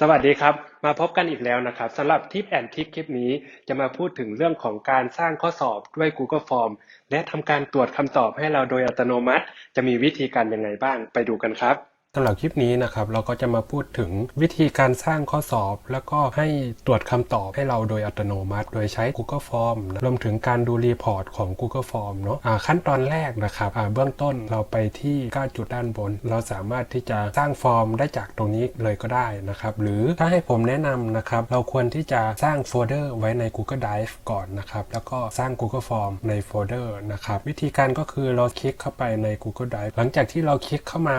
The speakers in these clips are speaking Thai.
สวัสดีครับ มาพบกันอีกแล้วนะครับสำหรับทิปแอนทิปคลิปนี้จะมาพูดถึงเรื่องของการสร้างข้อสอบด้วย Google Form และทำการตรวจคำตอบให้เราโดยอัตโนมัติ จะมีวิธีการยังไงบ้างไปดูกันครับ สำหรับคลิปนี้นะครับเราก็จะมาพูดถึงวิธีการสร้างข้อสอบ แล้วก็ให้ตรวจคำตอบให้เราโดยอัตโนมัติ โดยใช้ Google Form นะรวมถึงการดูรีพอร์ตของ Google Form เนาะอ่าขั้นตอนแรกนะครับเบื้องต้นเราไปที่9จุดด้านบน เราสามารถที่จะสร้างฟอร์มได้จากตรงนี้เลยก็ได้นะครับ หรือถ้าให้ผมแนะนำนะครับเราควรที่จะสร้างโฟลเดอร์ไว้ใน Google Drive ก่อนนะครับแล้วก็สร้าง Google Form ในโฟลเดอร์นะครับวิธีการก็คือเราคลิกเข้าไปใน Google Drive หลังจากที่เราคลิกเข้ามา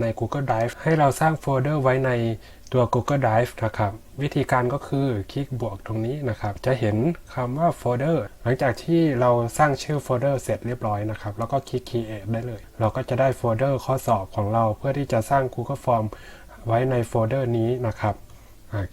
ใน Google Drive ให้เราสร้างโฟลเดอร์ไว้ในตัว Google Drive นะครับ วิธีการก็คือคลิกบวกตรงนี้นะครับ จะเห็นคำว่าโฟลเดอร์หลังจากที่เราสร้างชื่อโฟลเดอร์เสร็จเรียบร้อยนะครับ แล้วก็คลิก create ได้เลย เราก็จะได้โฟลเดอร์ข้อสอบของเราเพื่อที่จะสร้าง Google Form ไว้ในโฟลเดอร์นี้นะครับ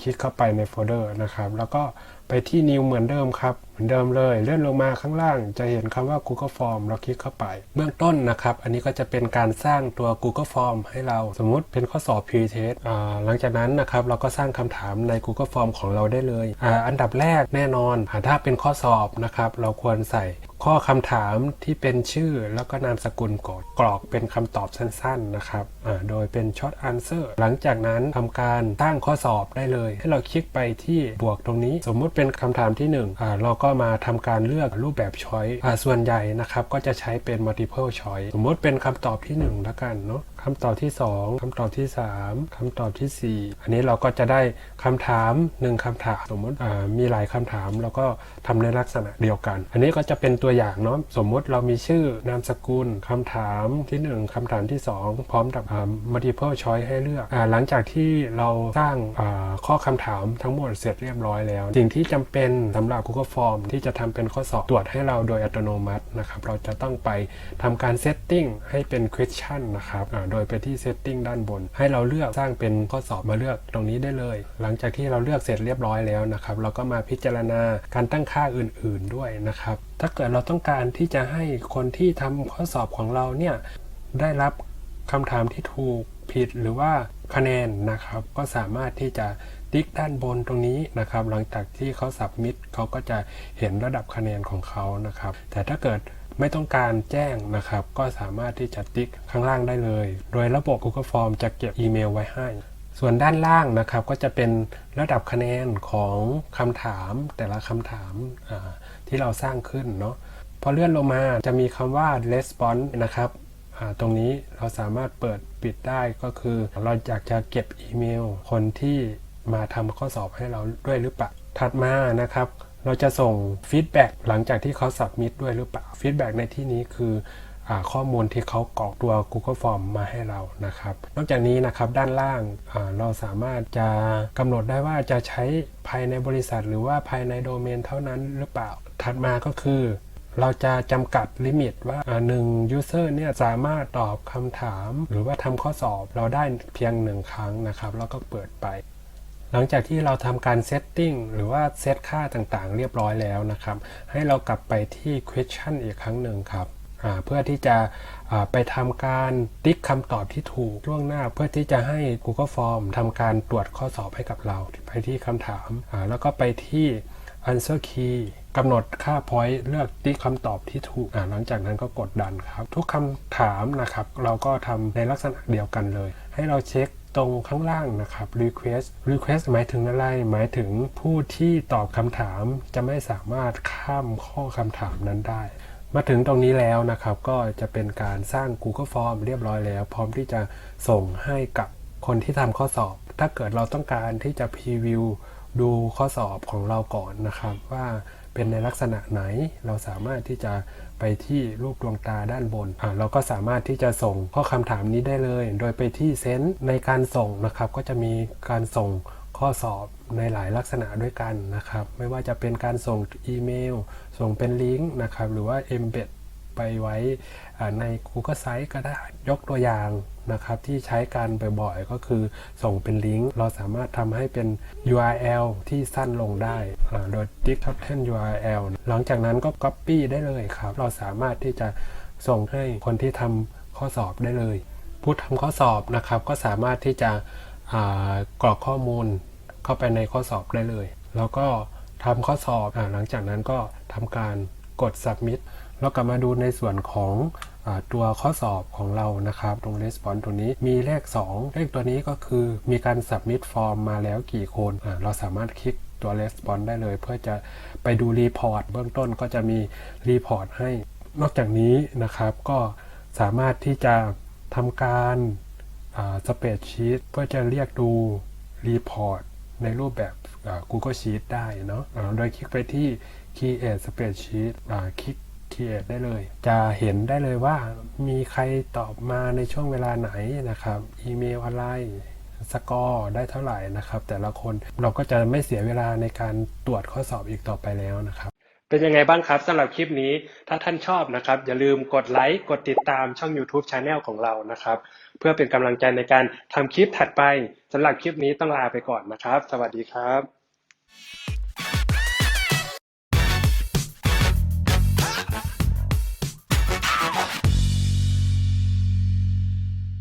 คลิกเข้าไปในโฟลเดอร์นะครับ แล้วก็ไปที่ New เหมือนเดิมครับ เหมือนเดิมเลยเลื่อนลงมาข้างล่าง จะเห็นคำว่า Google Form เราคลิกเข้าไป เบื้องต้นนะครับ อันนี้ก็จะเป็นการสร้างตัว Google Form ให้เราสมมติเป็นข้อสอบ pre-test อ่าหลังจากนั้นนะครับ เราก็สร้างคำถามใน Google Form ของเราได้เลยอ่าอันดับแรกแน่นอนอ่าถ้าเป็นข้อสอบนะครับ เราควรใส่ ข้อคำถามที่เป็นชื่อแล้วก็นามสกุลกดกรอกเป็นคำตอบสั้นๆนะครับ โดยเป็น short answer หลังจากนั้นทำการตั้งข้อสอบได้เลย ให้เราคลิกไปที่บวกตรงนี้ สมมุติเป็นคำถามที่1อ่าเราก็มาทำการเลือกรูปแบบ choice อ่าส่วนใหญ่นะครับก็จะใช้เป็น multiple choice สมมุติเป็นคำตอบที่ 1 แล้วกันเนาะคำตอบที่ 2คำตอบที่ 3คำตอบทีสี่ 4 อันนี้เราก็จะได้คำถาม 1คำถามสมมติมีหลายคำถามเราก็ทำในลักษณะเดียวกัน อันนี้ก็จะเป็นตัวอย่างเนาะสมมุติเรามีชื่อนามสกุลคำถามที่ 1คำถามที่ 2 พร้อมกับ multiple choice ให้เลือกอหลังจากที่เราสร้างข้อคำถามทั้งหมดเสร็จเรียบร้อยแล้ว สิ่งที่จำเป็นสำหรับ Google Form ที่จะทำเป็นข้อสอบตรวจให้เราโดยอัตโนมัตินะครับเราจะต้องไปทำการ setting ให้เป็น question นะครับโดยไปที่ setting ด้านบน ให้เราเลือกสร้างเป็นข้อสอบมาเลือกตรงนี้ได้เลย หลังจากที่เราเลือกเสร็จเรียบร้อยแล้วนะครับ เราก็มาพิจารณาการตั้งค่าอื่น ๆด้วยนะครับ ถ้าเกิดเราต้องการที่จะให้คนที่ทำข้อสอบของเราเนี่ยได้รับคำถามที่ถูกผิดหรือว่าคะแนนนะครับ ก็สามารถที่จะติ๊กด้านบนตรงนี้นะครับ หลังจากที่เขาสับมิดเขาก็จะเห็นระดับคะแนนของเขานะครับ แต่ถ้าเกิด ไม่ต้องการแจ้งนะครับ ก็สามารถที่จะติ๊กข้างล่างได้เลย โดยระบบ Google Form จะเก็บอีเมลไว้ให้ ส่วนด้านล่างนะครับก็จะเป็นระดับคะแนนของคำถามแต่ละคำถามที่เราสร้างขึ้นเนาะพอเลื่อนลงมาจะมีคำว่า response นะครับตรงนี้เราสามารถเปิดปิดได้ก็คือ เราอยากจะเก็บอีเมล คนที่มาทำข้อสอบให้เราด้วยหรือเปล่าถัดมานะครับ เราจะส่งฟีดแบ็กหลังจากที่เขาสับมิดด้วยหรือเปล่าฟีดแบ็กในที่นี้คืออข้อมูลที่เขากรอกตัว Google Form มาให้เรานะครับ นอกจากนี้นะครับด้านล่างเราสามารถจะกำหนดได้ว่าจะใช้ภายในบริษัท หรือว่าภายในโดเมนเท่านั้นหรือเปล่า ถัดมาก็คือเราจะจำกัดลิมิตว่าอ่าหนึ่งยูเซอร์เนี่ยสามารถตอบคำถาม หรือว่าทำข้อสอบเราได้เพียงหนึ่งครั้งนะครับ แล้วก็เปิดไป หลังจากที่เราทำการเซตติ้งหรือว่าเซตค่าต่างๆ เรียบร้อยแล้วนะครับ ให้เรากลับไปที่ question อีกครั้งหนึ่งครับเพื่อที่จะไปทำการติ๊กคำตอบที่ถูกล่วงหน้า เพื่อที่จะให้ Google Form ทำการตรวจข้อสอบให้กับเรา ไปที่คำถามแล้วก็ไปที่ answer key กำหนดค่า point เลือกติ๊กคำตอบที่ถูกหลังจากนั้นก็กดดันครับ ทุกคำถามนะครับ เราก็ทำในลักษณะเดียวกันเลย ให้เราเช็ค ตรงข้างล่างนะครับ request request หมายถึงอะไร หมายถึงผู้ที่ตอบคำถามจะไม่สามารถข้ามข้อคำถามนั้นได้ มาถึงตรงนี้แล้วนะครับ ก็จะเป็นการสร้าง Google Form เรียบร้อยแล้ว พร้อมที่จะส่งให้กับคนที่ทำข้อสอบ ถ้าเกิดเราต้องการที่จะพรีวิวดูข้อสอบของเราก่อนนะครับว่า เป็นในลักษณะไหน เราสามารถที่จะไปที่รูปดวงตาด้านบนอ่าเราก็สามารถที่จะส่งข้อคำถามนี้ได้เลย โดยไปที่เซนต์ในการส่งนะครับก็จะมีการส่งข้อสอบในหลายลักษณะด้วยกันนะครับ ไม่ว่าจะเป็นการส่งอีเมล ส่งเป็นลิงก์นะครับ หรือว่า embed ไปไว้ใน Google Site ก็ได้ยกตัวอย่าง นะครับที่ใช้การบ่อยๆ ก็คือส่งเป็นลิงก์ เราสามารถทำให้เป็น URL ที่สั้นลงได้ โดยติ๊กทับแท่น URL หลังจากนั้นก็ Copy ได้เลยครับ เราสามารถที่จะส่งให้คนที่ทำข้อสอบได้เลย ผู้ทำข้อสอบนะครับก็สามารถที่จะกรอกข้อมูลเข้าไปในข้อสอบได้เลย แล้วก็ทำข้อสอบอหลังจากนั้นก็ทำการกด submit แล้วกลับมาดูในส่วนของ ตัวข้อสอบของเรานะครับ ตรง response ตัวนี้มีเลข 2 เลขตัวนี้ก็คือมีการ submit form มาแล้วกี่คนเราสามารถคลิกตัว response ได้เลย เพื่อจะไปดู report เบื้องต้นก็จะมี report ให้ นอกจากนี้นะครับก็สามารถที่จะทำการสเปซชีตเพื่อจะเรียกดูรีพอร์ตในรูปแบบ Google Sheet ได้เนาะโดยคลิกไปที่ Create Spreadsheet คลิก Create ได้เลย จะเห็นได้เลยว่ามีใครตอบมาในช่วงเวลาไหนนะครับอีเมลอะไรสกอร์ได้เท่าไหร่นะครับ แต่ละคนเราก็จะไม่เสียเวลาในการตรวจข้อสอบอีกต่อไปแล้วนะครับ เป็นยังไงบ้างครับสำหรับคลิปนี้ถ้าท่านชอบนะครับ อย่าลืมกดไลค์กดติดตามช่อง YouTube Channel ของเรานะครับ เพื่อเป็นกำลังใจในการทำคลิปถัดไปสำหรับคลิปนี้ต้องลาไปก่อนนะครับ สวัสดีครับ